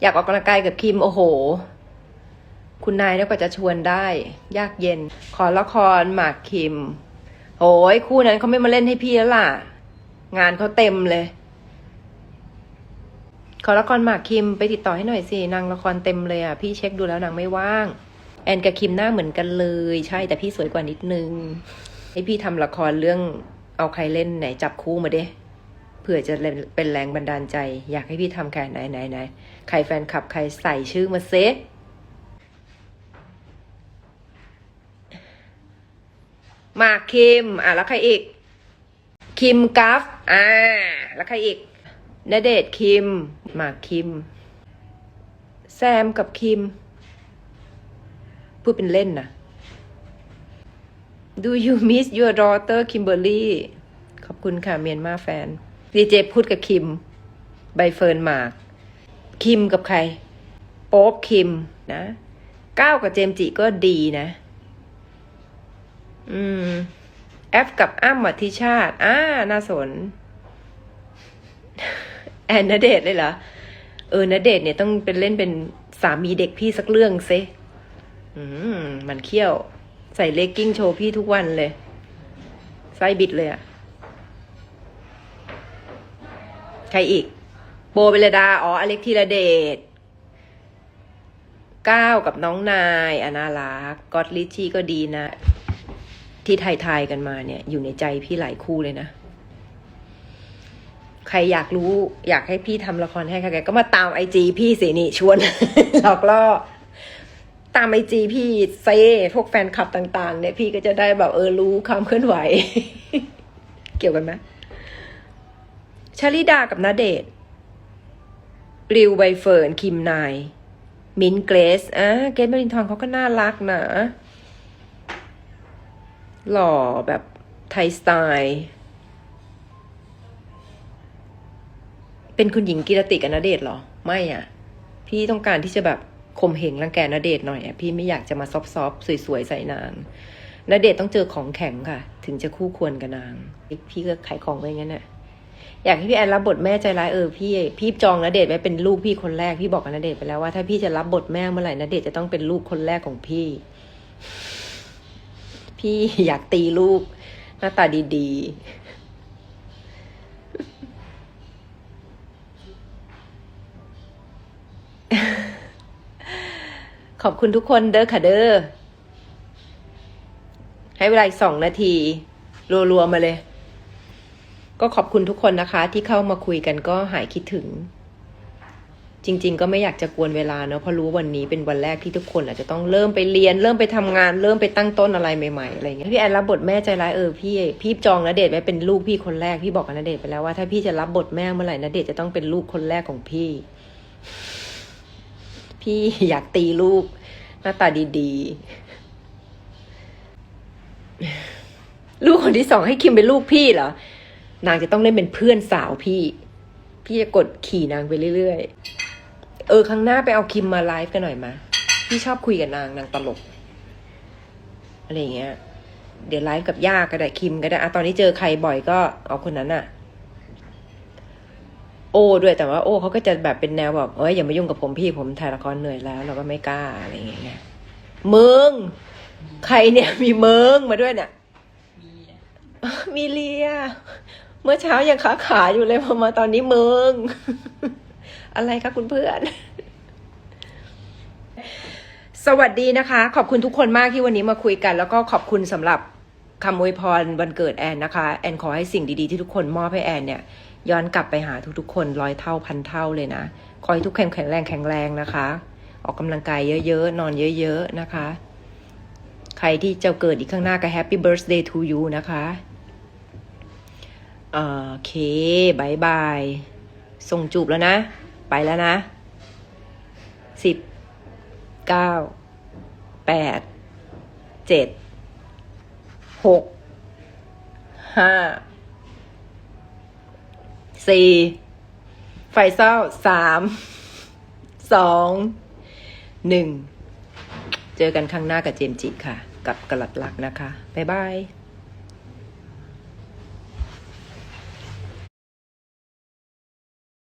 อยากออกกำลังกายกับคิม โอ้โห คุณนายแล้วก็จะชวนได้ ยากเย็น ขอละครหมากคิมโอ้ยคู่นั้นเขาไม่มาเล่นให้พี่แล้วล่ะ งานเขาเต็มเลย ขอละครหมากคิมไปติดต่อให้หน่อยสินางละครเต็มเลยอะพี่เช็คดูแล้วนางไม่ว่าง แอนกับคิมหน้าเหมือนกันเลย ใช่แต่พี่สวยกว่านิดนึงให้พี่ทำละครเรื่องเอาใครเล่นไหนจับคู่มาเด้ ผื่อจะเป็นแรงบันดาลใจ อยากให้พี่ทำแค่ไหนไหนไหนใครแฟนคลับใครใส่ชื่อมาเซหมาคิม อะ แล้วใครอีก คิมกัฟ อ่า แล้วใครอีกณเดชคิม มาคิม แซมกับคิม พูดเป็นเล่นนะ Do you miss your daughter Kimberly ขอบคุณค่ะ เมียนมาแฟน ดีเจพูดกับคิม ใบเฟิร์นหมาก คิมกับใคร โป๊บคิมนะก้าวกับเจมจิก็ดีนะ อืม แอฟกับอ้ำอธิชาติ อ่า น่าสน แอนนาเดชน์เลยเหรอ เออนาเดชน์เนี่ยต้องเป็นเล่นเป็นสามีเด็กพี่สักเรื่องเซอืม มันเขี้ยว ใส่เลกกิ้งโชว์พี่ทุกวันเลย ไส้บิดเลยอะ ใครอีก โบเบลดา อ๋อ อเล็กธีระเดชก้าวกับน้องนายอนารักกอตลิชชี่ก็ดีนะ ที่ไทยๆกันมาเนี่ย อยู่ในใจพี่หลายคู่เลยนะ ใครอยากรู้ อยากให้พี่ทำละครให้ใครก็มาตามไอจีพี่สินี่ชวนหลอกล่อตามไอจีพี่เซพวกแฟนคลับต่าง ๆ เนี่ย พี่ก็จะได้แบบเออรู้ความเคลื่อนไหว เกี่ยวกันไหม ชาลิดากับนาเดชน์ริวใบเฟิร์นคิมนาย มินเกรสอะเกรซมารินทอนเขาก็น่ารักนะ หล่อแบบไทยสไตล์ เป็นคุณหญิงกิรติกับนาเดชน์เหรอ ไม่อะ พี่ต้องการที่จะแบบข่มเหงรังแกนาเดชหน่อยอะพี่ไม่อยากจะมาซอฟๆสวยๆใส่นางนาเดชต้องเจอของแข็งค่ะ ถึงจะคู่ควรกับนาง พี่ก็ขายของไว้งั้นน่ะ อยากให้พี่แอนรับบทแม่ใจร้ายเออพี่พี่จองนเดชไว้เป็นลูกพี่คนแรกพี่บอกกับนเดชไปแล้วว่าถ้าพี่จะรับบทแม่เมื่อไหร่นเดชจะต้องเป็นลูกคนแรกของพี่ พี่อยากตีลูก หน้าตาดีๆ ขอบคุณทุกคนเด้อค่ะเด้อให้เวลาอีกสองนาที รัวๆมาเลย ก็ขอบคุณทุกคนนะคะ ที่เข้ามาคุยกันก็หายคิดถึง จริง ๆ ก็ไม่อยากจะกวนเวลาเนอะเพราะรู้วันนี้เป็นวันแรกที่ทุกคนอาจจะต้องเริ่มไปเรียน เริ่มไปทำงาน เริ่มไปตั้งต้นอะไรใหม่ๆอะไรเงี้ยพี่แอนรับบทแม่ใจร้ายเออพี่พี่จองนเดชไว้เป็นลูกพี่คนแรกพี่บอกกับนเดชไปแล้วว่าถ้าพี่จะรับบทแม่เมื่อไหร่นเดชจะต้องเป็นลูกคนแรกของพี่ พี่อยากตีลูก หน้าตาดีๆลูกคนที่สองให้คิมเป็นลูกพี่เหรอ นางจะต้องได้เป็นเพื่อนสาวพี่ พี่จะกดขี่นางไปเรื่อยๆ เออครั้งหน้าไปเอาคิมมาไลฟ์กันหน่อยมาพี่ชอบคุยกับนางนางตลก อะไรอย่างเงี้ย เดี๋ยวไลฟ์กับย่าก็ได้คิมก็ได้อะตอนนี้เจอใครบ่อยก็เอาคนนั้นอะโอ้ด้วยแต่ว่า โอ้เขาก็จะแบบเป็นแนวแบบเอ้ยอย่ามายุ่งกับผมพี่ผมถ่ายละครเหนื่อยแล้ว เราก็ไม่กล้าอะไรอย่างเงี้ยมึงใครเนี่ยมีเมิงมาด้วยเนี่ย มีเลีย เมื่อเช้ายังขาขาอยู่เลยพอมาตอนนี้เมืองอะไรคะคุณเพื่อน สวัสดีนะคะ ขอบคุณทุกคนมากที่วันนี้มาคุยกัน แล้วก็ขอบคุณสำหรับคำอวยพรวันเกิดแอนนะคะ แอนขอให้สิ่งดีๆที่ทุกคนมอบให้แอนเนี่ยย้อนกลับไปหาทุกๆคนร้อยเท่าพันเท่าเลยนะ ขอให้ทุกคนแข็งแรงแข็งแรงนะคะ ออกกำลังกายเยอะๆ นอนเยอะ ๆ นะคะ ใครที่จะเกิดอีกข้างหน้าก็ Happy Birthday to you นะคะ โอเคบายบาย ส่งจูบแล้วนะ ไปแล้วนะ สิบ เก้า แปด เจ็ด หก ห้า สี่ ไฟเศร้าสาม สอง หนึ่ง เจอกันข้งหน้ากับเจมจิค่ะ กับกลัดลักนะคะ บ๊ายบาย